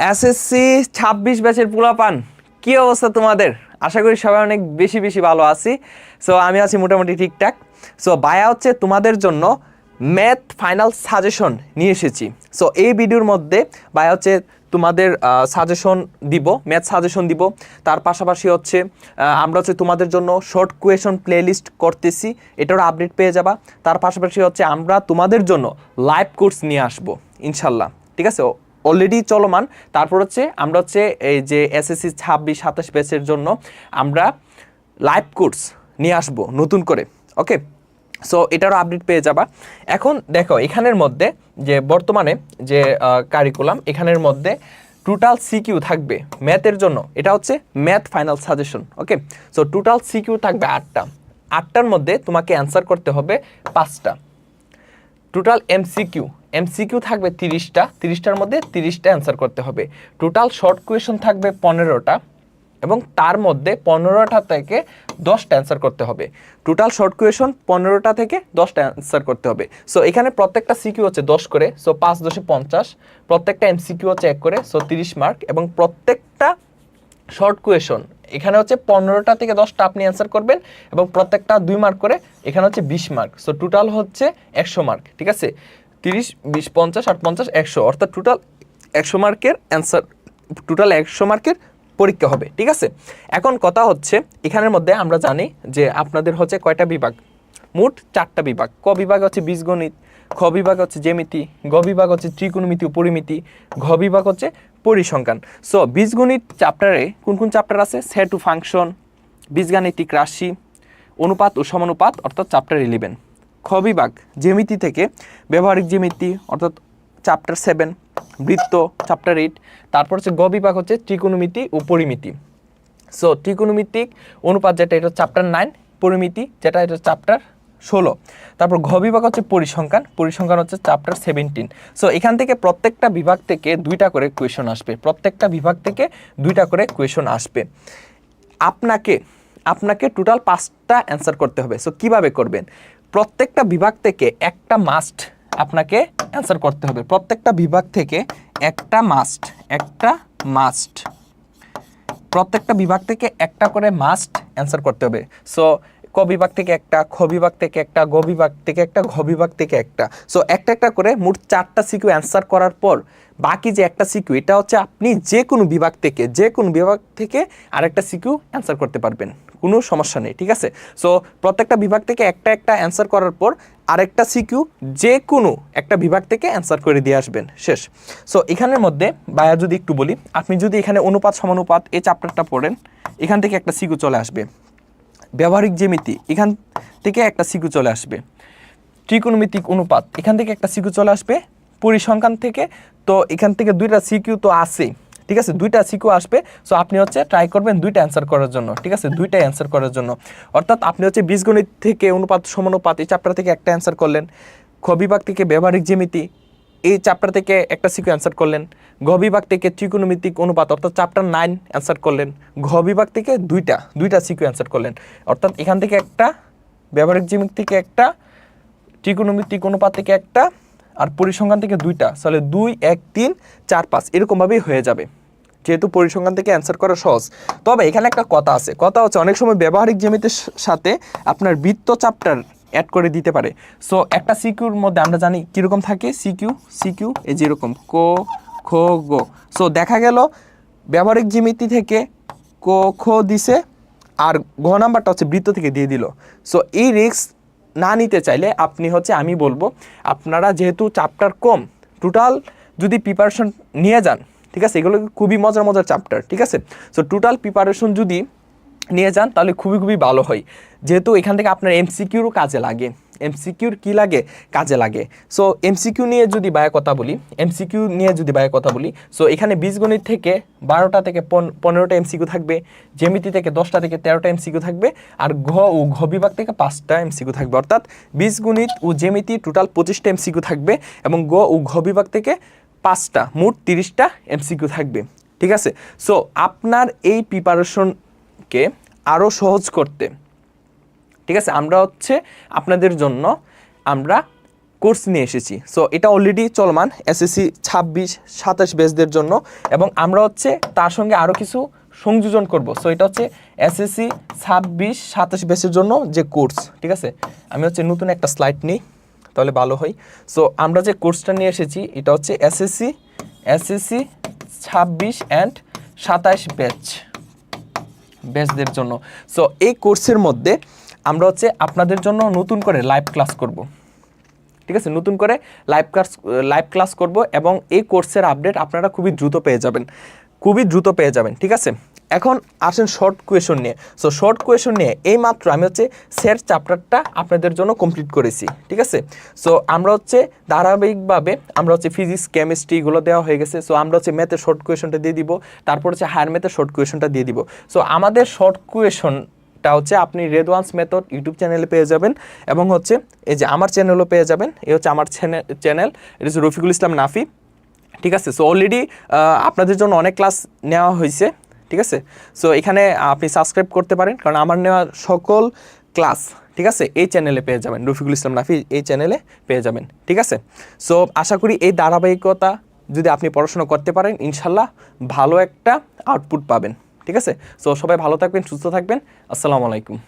SSC ছাব্বিশ ব্যাচের পোলাপান, কি অবস্থা তোমাদের? আশা করি সবাই অনেক বেশি বেশি ভালো আছি। সো আমি আছি মোটামুটি ঠিকঠাক। সো বায়া হচ্ছে তোমাদের জন্য ম্যাথ ফাইনাল সাজেশন নিয়ে এসেছি। সো এই ভিডিওর মধ্যে বায়া হচ্ছে তোমাদের সাজেশন দিব ম্যাথ সাজেশন দিব। তার পাশাপাশি হচ্ছে আমরা হচ্ছে তোমাদের জন্য শর্ট কোয়েশন প্লেলিস্ট করতেছি। এটারও আপডেট পেয়ে যাবা। তার পাশাপাশি হচ্ছে আমরা তোমাদের জন্য লাইভ কোর্স নিয়ে আসব, ইনশাল্লাহ। ঠিক আছে? অলরেডি চলমান। তারপর হচ্ছে আমরা হচ্ছে এই যে এসএসসি ছাব্বিশ, সাতাশ ব্যাচের জন্য আমরা লাইভ কোর্স নিয়ে আসব নতুন করে ওকে সো এটারও আপডেট পেয়ে যাবা। এখন দেখো, এখানের মধ্যে যে বর্তমানে যে কারিকুলাম এখানের মধ্যে টোটাল সিকিউ থাকবে ম্যাথের জন্য। এটা হচ্ছে math final suggestion okay so total CQ থাকবে আটটা। আটটার মধ্যে তোমাকে অ্যান্সার করতে হবে পাঁচটা। টোটাল এমসিকিউ এমসিকিউ থাকবে তিরিশটা, তিরিশটার মধ্যে তিরিশটা অ্যান্সার করতে হবে। টোটাল শর্ট কোয়েশন থাকবে পনেরোটা এবং তার মধ্যে পনেরোটা থেকে দশটা অ্যান্সার করতে হবে। টোটাল শর্ট কোয়েশন পনেরোটা থেকে দশটা অ্যান্সার করতে হবে। সো এখানে প্রত্যেকটা সিকিউ হচ্ছে দশ করে সো পাঁচ দশে পঞ্চাশ। প্রত্যেকটা এমসিকিউ হচ্ছে এক করে সো তিরিশ মার্ক এবং প্রত্যেকটা শর্ট কোয়েশন এখানে হচ্ছে পনেরোটা থেকে দশটা আপনি অ্যান্সার করবেন এবং প্রত্যেকটা দুই মার্ক করে, এখানে হচ্ছে বিশ মার্ক সো টোটাল হচ্ছে একশো মার্ক ঠিক আছে? তিরিশ, বিশ, পঞ্চাশ আট পঞ্চাশ, একশো। অর্থাৎ টোটাল একশো মার্কের অ্যান্সার টোটাল একশো মার্কের পরীক্ষা হবে, ঠিক আছে? এখন কথা হচ্ছে, এখানের মধ্যে আমরা জানি যে আপনাদের হচ্ছে কয়টা বিভাগ? মোট চারটা বিভাগ। ক বিভাগ হচ্ছে বীজগণিত, খ বিভাগ হচ্ছে জ্যামিতি, গ বিভাগ হচ্ছে ত্রিকোণমিতি ও পরিমিতি, ঘ বিভাগ হচ্ছে পরিসংখ্যান। সো বীজগণিত চ্যাপ্টারে কোন কোন চ্যাপ্টার আছে? সেট টু ফাংশন বীজগাণিতিক রাশি, অনুপাত ও সমানুপাত, অর্থাৎ চ্যাপ্টার ইলেভেন খ বিভাগ জ্যামিতি থেকে ব্যবহারিক জ্যামিতি, অর্থাৎ চ্যাপ্টার সেভেন বৃত্ত চ্যাপ্টার এইট তারপর হচ্ছে গ বিভাগ হচ্ছে ত্রিকোণমিতি ও পরিমিতি। সো ত্রিকোণমিতিক অনুপাত যেটা, এটা চ্যাপ্টার নাইন পরিমিতি যেটা, এটা চ্যাপ্টার ষোলো। তারপর ঘ বিভাগ হচ্ছে পরিসংখ্যান পরিসংখ্যান হচ্ছে চ্যাপ্টার সেভেন্টিন সো এখান থেকে প্রত্যেকটা বিভাগ থেকে দুইটা করে কোয়েশন আসবে। প্রত্যেকটা বিভাগ থেকে দুইটা করে কোয়েশন আসবে। আপনাকে আপনাকে টোটাল পাঁচটা অ্যান্সার করতে হবে। সো কীভাবে করবেন? প্রত্যেকটা বিভাগ থেকে একটা মাস্ট আপনাকে অ্যান্সার করতে হবে। প্রত্যেকটা বিভাগ থেকে একটা মাস্ট একটা মাস্ট প্রত্যেকটা বিভাগ থেকে একটা করে মাস্ট অ্যান্সার করতে হবে। সো ক বিভাগ থেকে একটা খ বিভাগ থেকে একটা গ বিভাগ থেকে একটা ঘ বিভাগ থেকে একটা। সো একটা একটা করে মোট চারটা সিকিউ অ্যান্সার করার পর বাকি যে একটা সিকিউ, এটা হচ্ছে আপনি যে কোনো বিভাগ থেকে যে কোনো বিভাগ থেকে আরেকটা সিকিউ অ্যান্সার করতে পারবেন। কোনো সমস্যা নেই, ঠিক আছে? সো প্রত্যেকটা বিভাগ থেকে একটা একটা অ্যান্সার করার পর আরেকটা সিকিউ যে কোনো একটা বিভাগ থেকে অ্যান্সার করে দিয়ে আসবেন। শেষ। সো এখানের মধ্যে বায়া যদি একটু বলি, আপনি যদি এখানে অনুপাত, সমানুপাত এই চ্যাপ্টারটা পড়েন, এখান থেকে একটা সিকিউ চলে আসবে। ব্যবহারিক জ্যামিতি, এখান থেকে একটা সিকিউ চলে আসবে। ত্রিকোণমিতিক অনুপাত, এখান থেকে একটা সিকিউ চলে আসবে পরিসংখ্যান থেকে। তো এখান থেকে দুইটা সিকিউ তো আছেই ঠিক আছে? দুইটা সিকিউ আসবে। সো আপনি হচ্ছে ট্রাই করবেন দুইটা অ্যান্সার করার জন্য, ঠিক আছে? দুইটাই অ্যান্সার করার জন্য। অর্থাৎ আপনি হচ্ছে বীজগণিত থেকে অনুপাত, সমানুপাত এই চ্যাপ্টার থেকে একটা অ্যান্সার করলেন। খ বিভাগ থেকে ব্যবহারিক জ্যামিতি এই চ্যাপ্টার থেকে একটা সিকিউ অ্যান্সার করলেন। ঘ বিভাগ থেকে ত্রিকোণমিতিক অনুপাত, অর্থাৎ চ্যাপ্টার নাইন অ্যান্সার করলেন। ঘ বিভাগ থেকে দুইটা দুইটা সিকিউ অ্যান্সার করলেন। অর্থাৎ এখান থেকে একটা, ব্যবহারিক জ্যামিতি থেকে একটা, ত্রিকোণমিতিক অনুপাত থেকে একটা, আর পরিসংখ্যান থেকে দুইটা। তাহলে দুই, এক, তিন, চার, পাঁচ, এরকমভাবেই হয়ে যাবে। যেহেতু পরিসংখ্যান থেকে অ্যান্সার করা সহজ। তবে এখানে একটা কথা আছে। কথা হচ্ছে অনেক সময় ব্যবহারিক জ্যামিতির সাথে আপনার বৃত্ত চ্যাপ্টার অ্যাড করে দিতে পারে। সো একটা সিকিউর মধ্যে আমরা জানি কীরকম থাকে? সিকিউ সিকিউ এই যেরকম কো, খো, গো। সো দেখা গেল ব্যবহারিক জ্যামিতি থেকে কো, খো দিছে আর ঘ নাম্বারটা হচ্ছে বৃত্ত থেকে দিয়ে দিল। সো এই রিস্ক না নিতে চাইলে আপনি হচ্ছে, আমি বলব, আপনারা যেহেতু চ্যাপ্টার কম টোটাল যদি প্রিপারেশন নিয়ে যান, ঠিক আছে? এগুলো খুবই মজার মজার চ্যাপ্টার ঠিক আছে? সো টোটাল প্রিপারেশন যদি নিয়ে যান, তাহলে খুবই খুবই ভালো হয়। যেহেতু এখান থেকে আপনার এমসিকিউরও কাজে লাগে। এমসিকিউর কি লাগে? কাজে লাগে। সো এমসিকিউ নিয়ে যদি বায়ে কথা বলি এমসিকিউ নিয়ে যদি বায়ে কথা বলি সো এখানে বীজগণিত থেকে বারোটা থেকে পন- পনেরোটা এমসিকিউ থাকবে, জ্যামিতি থেকে দশটা থেকে তেরোটা এমসিকিউ থাকবে, আর ঘ ও ঘ বিভাগ থেকে পাঁচটা এমসিকিউ থাকবে। অর্থাৎ বীজগণিত ও জ্যামিতি টোটাল পঁচিশটা এমসিকিউ থাকবে এবং গ ও ঘ বিভাগ থেকে পাঁচটা, মোট তিরিশটা এমসিকিউ থাকবে। ঠিক আছে? সো আপনার এই প্রিপারেশনকে আরও সহজ করতে। ঠিক আছে? আমরা হচ্ছে আপনাদের জন্য আমরা কোর্স নিয়ে এসেছি। সো এটা অলরেডি চলমান এসএসসি ছাব্বিশ, সাতাশ বেসদের জন্য এবং আমরা হচ্ছে তার সঙ্গে আরও কিছু সংযোজন করব। সো এটা হচ্ছে এসএসসি ছাব্বিশ, সাতাশ বেসের জন্য যে কোর্স। ঠিক আছে? আমি হচ্ছে নতুন একটা স্লাইড নিই, তাহলে ভালো হয়। সো আমরা যে কোর্সটা নিয়ে এসেছি, এটা হচ্ছে এসএসসি এসএসসি ছাব্বিশ অ্যান্ড সাতাশ ব্যাচ ব্যাচদের জন্য। সো এই কোর্সের মধ্যে আমরা হচ্ছে আপনাদের জন্য নতুন করে লাইভ ক্লাস করব। ঠিক আছে? নতুন করে লাইভ ক্লাস লাইভ ক্লাস করব এবং এই কোর্সের আপডেট আপনারা খুবই দ্রুত পেয়ে যাবেন। খুবই দ্রুত পেয়ে যাবেন। ঠিক আছে? এখন আসেন শর্ট কোয়েশন নিয়ে। সো শর্ট কোয়েশন নিয়ে এই মাত্র আমি হচ্ছে সেট চ্যাপ্টারটা আপনাদের জন্য কমপ্লিট করেছি, ঠিক আছে? সো আমরা হচ্ছে ধারাবাহিকভাবে আমরা হচ্ছে ফিজিক্স কেমিস্ট্রি এগুলো দেওয়া হয়ে গেছে। সো আমরা হচ্ছে ম্যাথের শর্ট কোয়েশনটা দিয়ে দিব, তারপর হচ্ছে হায়ার ম্যাথের শর্ট কোয়েশনটা দিয়ে দিব। সো আমাদের শর্ট কোয়েশন টা হচ্ছে আপনি রেডওয়ান্স মেথড ইউটিউব চ্যানেলে পেয়ে যাবেন এবং হচ্ছে এই যে আমার চ্যানেলও পেয়ে যাবেন। এই হচ্ছে আমার চ্যানেল এটা হচ্ছে রফিকুল ইসলাম নাফি, ঠিক আছে? সো অলরেডি আপনাদের জন্য অনেক ক্লাস নেওয়া হয়েছে। ঠিক আছে? সো এখানে আপনি সাবস্ক্রাইব করতে পারেন, কারণ আমার নেওয়া সকল ক্লাস ঠিক আছে? এই চ্যানেলে পেয়ে যাবেন। রফিকুল ইসলাম নাফি এই চ্যানেলে পেয়ে যাবেন, ঠিক আছে? সো আশা করি এই ধারাবাহিকতা যদি আপনি পড়াশোনা করতে পারেন, ইনশাল্লাহ ভালো একটা আউটপুট পাবেন, ঠিক আছে? সো সবাই ভালো থাকবেন, সুস্থ থাকবেন। আসসালামু আলাইকুম।